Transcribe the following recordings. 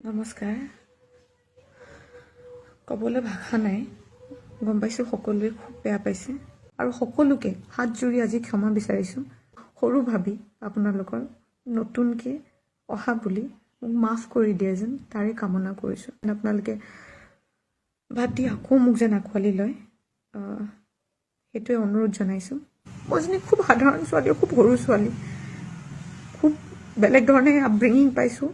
নমস্কাৰ। ক'বলৈ ভাষা নাই। গম পাইছোঁ সকলোৱে খুব বেয়া পাইছে। আৰু সকলোকে হাত জুৰি আজি ক্ষমা বিচাৰিছোঁ। সৰু ভাবি আপোনালোকৰ নতুনকৈ অহা বুলি মোক মাফ কৰি দিয়ে যেন তাৰে কামনা কৰিছোঁ। আপোনালোকে বাদ দি আকৌ মোক যেন আঁকোৱালি লয় সেইটোৱে অনুৰোধ জনাইছোঁ। মই এজনী খুব সাধাৰণ ছোৱালী খুব সৰু ছোৱালী খুব বেলেগ ধৰণে আপব্ৰিঙিং পাইছোঁ।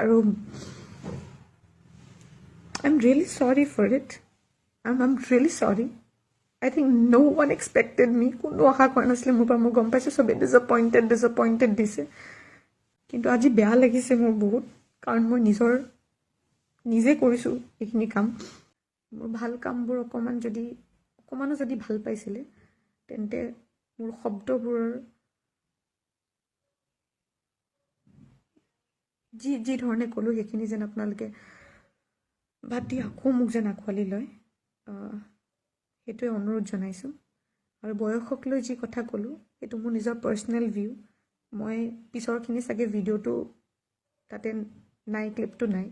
আৰু I am really sorry for it I am really sorry I think no' one expected me কোনো আশা কৰা নাছিলে মোৰ পৰা। মই গম পাইছোঁ, চবেই ডিজপইণ্টেড ডিজপইণ্টেড দিছে। কিন্তু আজি বেয়া লাগিছে মোৰ বহুত, কাৰণ মই নিজৰ, নিজে কৰিছোঁ এইখিনি কাম। মোৰ ভালো কামবোৰ অকণমান যদি, অকণমানো যদি ভালো পাইছিলে, তেন্তে মোৰ শব্দবোৰৰ যি যি ধৰণে ক'লোঁ, সেইখিনি যেন আপোনালোকে বাদ দি আকৌ মোক যেন আঁকোৱালি লয়। সেইটোৱে অনুৰোধ জনাইছোঁ। আৰু বয়সক লৈ যি কথা ক'লোঁ, সেইটো মোৰ নিজৰ পাৰ্চনেল ভিউ মই পিছৰখিনি চাগে ভিডিঅ'টো তাতে নাই ক্লিপটো নাই।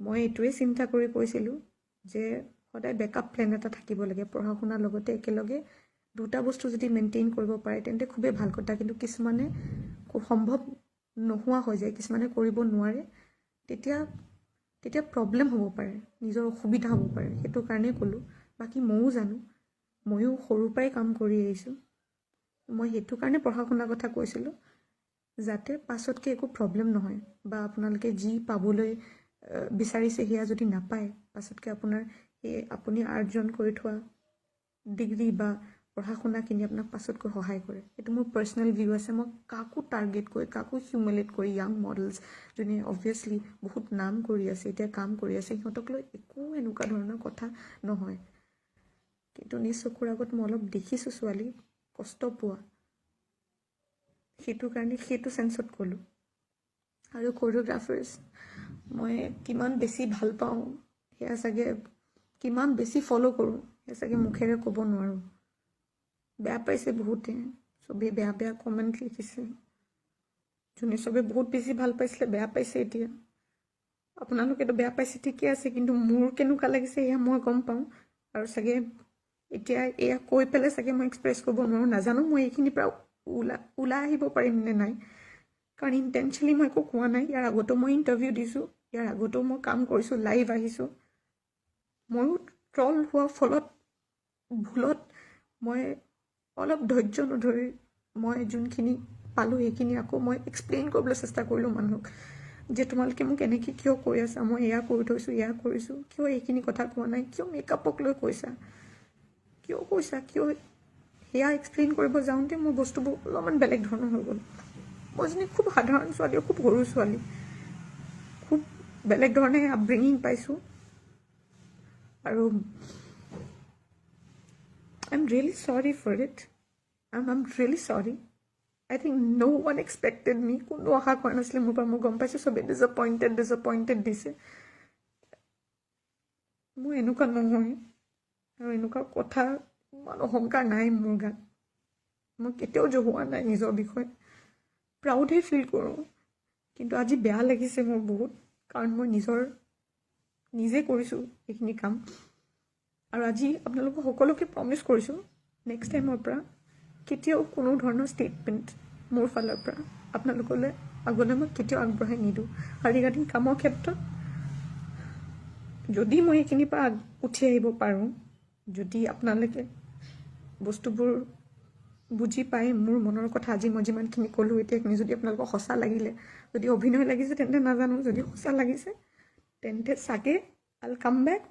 মই এইটোৱে চিন্তা কৰি কৈছিলোঁ যে সদায় বেকআপ প্লেন এটা থাকিব লাগে। পঢ়া শুনাৰ লগতে একেলগে দুটা বস্তু যদি মেইনটেইন কৰিব পাৰে, তেন্তে খুবেই ভালো কথা। কিন্তু কিছুমানে সম্ভৱ নোহোৱা হৈ যায় কিছুমানে কৰিব নোৱাৰে তেতিয়া তেতিয়া প্ৰব্লেম হ'ব পাৰে নিজৰ অসুবিধা হ'ব পাৰে সেইটো কাৰণেই ক'লোঁ। বাকী ময়ো জানো ময়ো সৰুৰ পৰাই কাম কৰি আহিছোঁ। মই সেইটো কাৰণে পঢ়া শুনাৰ কথা কৈছিলোঁ যাতে পাছতকৈ একো প্ৰব্লেম নহয় বা আপোনালোকে যি পাবলৈ বিচাৰিছে সেয়া যদি নাপায় পাছতকৈ আপোনাৰ সেই আপুনি আৰ্জন কৰি থোৱা ডিগ্ৰী বা পঢ়া শুনাখিনি আপোনাক পাছতকৈ সহায় কৰে। এইটো মোৰ পাৰ্চনেল ভিউ আছে। মই কাকো টাৰ্গেট কৰি কাকো হিউমিলেট কৰি য়াং মডেলছ যোনে অবভিয়াছলি বহুত নাম কৰি আছে এতিয়া কাম কৰি আছে সিহঁতক লৈ একো এনেকুৱা ধৰণৰ কথা নহয়। কিন্তু নিজ চকুৰ আগত মই অলপ দেখিছোঁ ছোৱালী কষ্ট পোৱা। সেইটো কাৰণে সেইটো চেন্সত ক'লোঁ। আৰু কোৰিঅ'গ্ৰাফাৰ্ছ মই কিমান বেছি ভাল পাওঁ সেয়া চাগে কিমান বেছি ফ'ল' কৰোঁ সেয়া চাগে মুখেৰে ক'ব নোৱাৰোঁ। বেয়া পাইছে বহুতে চবেই বেয়া বেয়া কমেণ্ট লিখিছে। যোনে চবে বহুত বেছি ভাল পাইছিলে বেয়া পাইছে এতিয়া। আপোনালোকেতো বেয়া পাইছে ঠিকে আছে কিন্তু মোৰ কেনেকুৱা লাগিছে এয়া মই গম পাওঁ। আৰু চাগে এতিয়া এয়া কৈ পেলাই চাগে মই এক্সপ্ৰেছ কৰিব নোৱাৰোঁ। নাজানো মই এইখিনিৰ পৰা ওলা ওলাই আহিব পাৰিম নে নাই। কাৰণ ইণ্টেনশ্যনেলি মই একো কোৱা নাই। ইয়াৰ আগতো মই ইণ্টাৰভিউ দিছোঁ। ইয়াৰ আগতো মই কাম কৰিছোঁ লাইভ আহিছোঁ। ময়ো ট্ৰল হোৱাৰ ফলত ভুলত মই অলপ ধৈৰ্য নধৰি মই যোনখিনি পালোঁ সেইখিনি আকৌ মই এক্সপ্লেইন কৰিবলৈ চেষ্টা কৰিলোঁ মানুহক যে তোমালোকে মোক এনেকৈ কিয় কৈ আছা? মই এয়া কৰি থৈছোঁ এয়া কৰিছোঁ। কিয় এইখিনি কথা কোৱা নাই? কিয় মেকআপক লৈ কৈছা? কিয় কৈছা? কিয় সেয়া এক্সপ্লেইন কৰিব যাওঁতে মোৰ বস্তুবোৰ অলপমান বেলেগ ধৰণৰ হৈ গ'ল। মই এজনী খুব সাধাৰণ ছোৱালী খুব সৰু ছোৱালী। খুব বেলেগ ধৰণে আপব্ৰিঙিং পাইছোঁ। আৰু it I am really sorry I think no' one expected me কোনো আশা কৰা নাছিলে মোৰ পৰা মই এনেকুৱা নহয় আৰু এনেকুৱা কথা ইমান অহংকাৰ নাই মোৰ গাত মই কেতিয়াও জহোৱা নাই নিজৰ বিষয়ে প্ৰাউডহে ফিল কৰোঁ কিন্তু আজি বেয়া লাগিছে মোৰ বহুত কাৰণ মই নিজৰ নিজে কৰিছোঁ এইখিনি কাম আৰু আজি আপোনালোকক সকলোকে প্ৰমিছ কৰিছোঁ নেক্সট টাইমৰ পৰা কেতিয়াও কোনো ধৰণৰ ষ্টেটমেণ্ট মোৰ ফালৰ পৰা আপোনালোকলৈ আগলৈ মই কেতিয়াও আগবঢ়াই নিদিওঁ। আৰু ৰিগাৰ্ডিং কামৰ ক্ষেত্ৰত যদি মই এইখিনিৰ পৰা আগ- উঠি আহিব পাৰোঁ যদি আপোনালোকে বস্তুবোৰ বুজি পাই মোৰ মনৰ কথা আজি মই যিমানখিনি ক'লোঁ এতিয়া এইখিনি যদি আপোনালোকৰ সঁচা লাগিলে যদি অভিনয় লাগিছে তেন্তে নাজানো যদি সঁচা লাগিছে তেন্তে চাগে আল কাম বেক